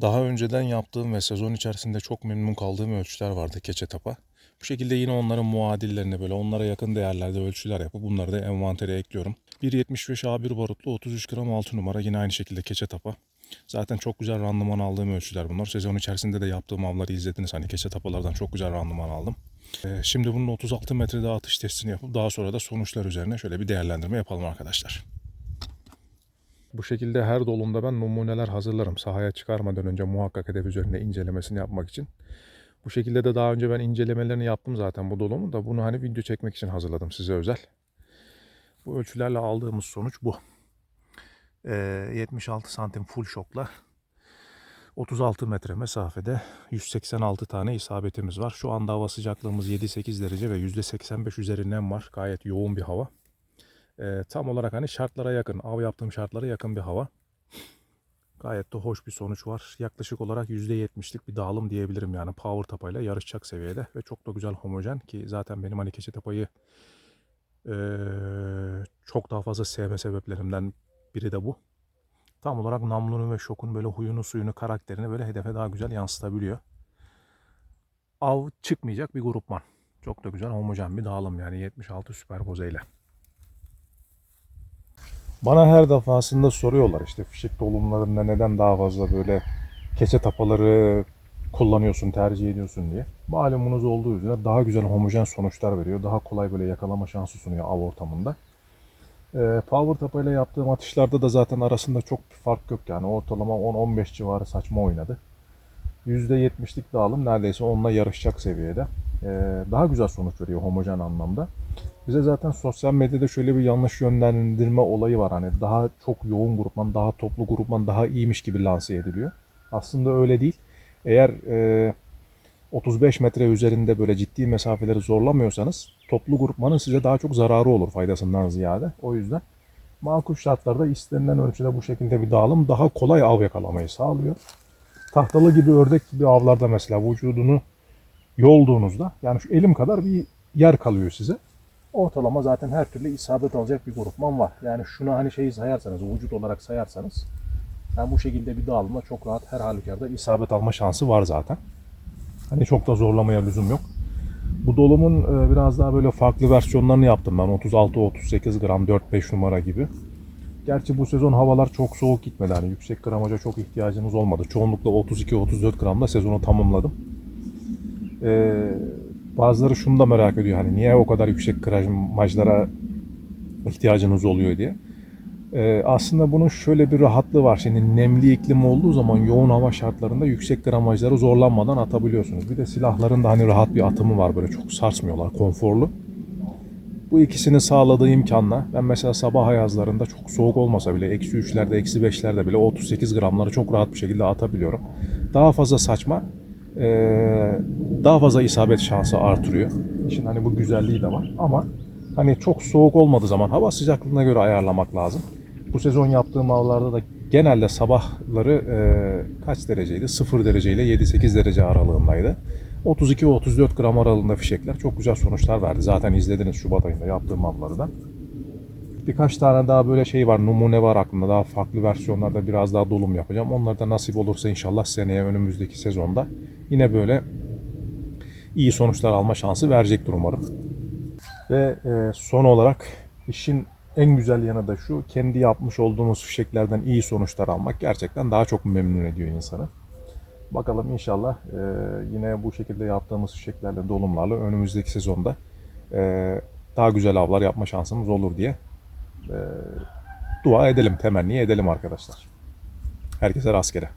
Daha önceden yaptığım ve sezon içerisinde çok memnun kaldığım ölçüler vardı keçe tapa. Bu şekilde yine onların muadillerini böyle onlara yakın değerlerde ölçüler yapıp bunları da envantere ekliyorum. 1.75 A1 barutlu 33 gram 6 numara yine aynı şekilde keçe tapa. Zaten çok güzel randıman aldığım ölçüler bunlar. Sezon içerisinde de yaptığım avları izlediniz. Hani keçe tapalardan çok güzel randıman aldım. Ee, şimdi bunun 36 metrede atış testini yapıp daha sonra da sonuçlar üzerine şöyle bir değerlendirme yapalım arkadaşlar. Bu şekilde her dolumda ben numuneler hazırlarım. Sahaya çıkarmadan önce muhakkak hedef üzerinde incelemesini yapmak için. Bu şekilde de daha önce ben incelemelerini yaptım zaten bu dolumu da bunu hani video çekmek için hazırladım size özel. Bu ölçülerle aldığımız sonuç bu. Ee, 76 santim full şokla 36 metre mesafede 186 tane isabetimiz var. Şu anda hava sıcaklığımız 7-8 derece ve %85 üzeri nem var. Gayet yoğun bir hava. Ee, tam olarak hani şartlara yakın, av yaptığım şartlara yakın bir hava. Gayet de hoş bir sonuç var. Yaklaşık olarak %70'lik bir dağılım diyebilirim yani power tapayla yarışacak seviyede ve çok da güzel homojen ki zaten benim hani keçe tapayı eee, çok daha fazla sevme sebeplerimden biri de bu. Tam olarak namlunun ve şokun böyle huyunu suyunu karakterini böyle hedefe daha güzel yansıtabiliyor. Av çıkmayacak bir grupman. Çok da güzel homojen bir dağılım yani 76 süperpoze ile. Bana her defasında soruyorlar işte fişek dolumlarında neden daha fazla böyle keçe tapaları kullanıyorsun, tercih ediyorsun diye. Malumunuz olduğu üzere daha güzel homojen sonuçlar veriyor. Daha kolay böyle yakalama şansı sunuyor av ortamında. Ee, power tapayla yaptığım atışlarda da zaten arasında çok bir fark yok yani. Ortalama 10-15 civarı saçma oynadı. %70'lik dağılım neredeyse onunla yarışacak seviyede. Ee, daha güzel sonuç veriyor homojen anlamda. Bize zaten sosyal medyada şöyle bir yanlış yönlendirme olayı var. Hani daha çok yoğun grupman, daha toplu grupman daha iyiymiş gibi lanse ediliyor. Aslında öyle değil. Eğer e, 35 metre üzerinde böyle ciddi mesafeleri zorlamıyorsanız toplu grupmanın size daha çok zararı olur faydasından ziyade. O yüzden makul şartlarda istenilen ölçüde bu şekilde bir dağılım daha kolay av yakalamayı sağlıyor. Tahtalı gibi ördek gibi avlarda mesela vücudunu yolduğunuzda yani şu elim kadar bir yer kalıyor size ortalama zaten her türlü isabet alacak bir grupman var. Yani şunu hani şeyi sayarsanız, vücut olarak sayarsanız yani bu şekilde bir dağılımla çok rahat her halükarda isabet alma şansı var zaten. Hani çok da zorlamaya lüzum yok. Bu dolumun e, biraz daha böyle farklı versiyonlarını yaptım ben. 36-38 gram 4-5 numara gibi. Gerçi bu sezon havalar çok soğuk gitmedi. Hani yüksek gramaja çok ihtiyacımız olmadı. Çoğunlukla 32-34 gramla sezonu tamamladım. Ee, bazıları şunu da merak ediyor hani niye o kadar yüksek gramajlara ihtiyacınız oluyor diye. Ee, aslında bunun şöyle bir rahatlığı var. Şimdi nemli iklim olduğu zaman yoğun hava şartlarında yüksek gramajları zorlanmadan atabiliyorsunuz. Bir de silahların da hani rahat bir atımı var böyle çok sarsmıyorlar, konforlu. Bu ikisini sağladığı imkanla ben mesela sabah ayazlarında çok soğuk olmasa bile eksi 3'lerde eksi 5'lerde bile o 38 gramları çok rahat bir şekilde atabiliyorum. Daha fazla saçma daha fazla isabet şansı artırıyor. İşin hani bu güzelliği de var ama hani çok soğuk olmadığı zaman hava sıcaklığına göre ayarlamak lazım. Bu sezon yaptığım avlarda da genelde sabahları e, kaç dereceydi? 0 derece ile 7-8 derece aralığındaydı. 32-34 gram aralığında fişekler çok güzel sonuçlar verdi. Zaten izlediniz Şubat ayında yaptığım avları da. Birkaç tane daha böyle şey var, numune var aklımda. Daha farklı versiyonlarda biraz daha dolum yapacağım. Onlar da nasip olursa inşallah seneye önümüzdeki sezonda yine böyle iyi sonuçlar alma şansı verecektir umarım. Ve e, son olarak işin en güzel yanı da şu. Kendi yapmış olduğumuz fişeklerden iyi sonuçlar almak gerçekten daha çok memnun ediyor insanı. Bakalım inşallah e, yine bu şekilde yaptığımız fişeklerle, dolumlarla önümüzdeki sezonda e, daha güzel avlar yapma şansımız olur diye dua edelim, temenni edelim arkadaşlar. Herkese rastgele.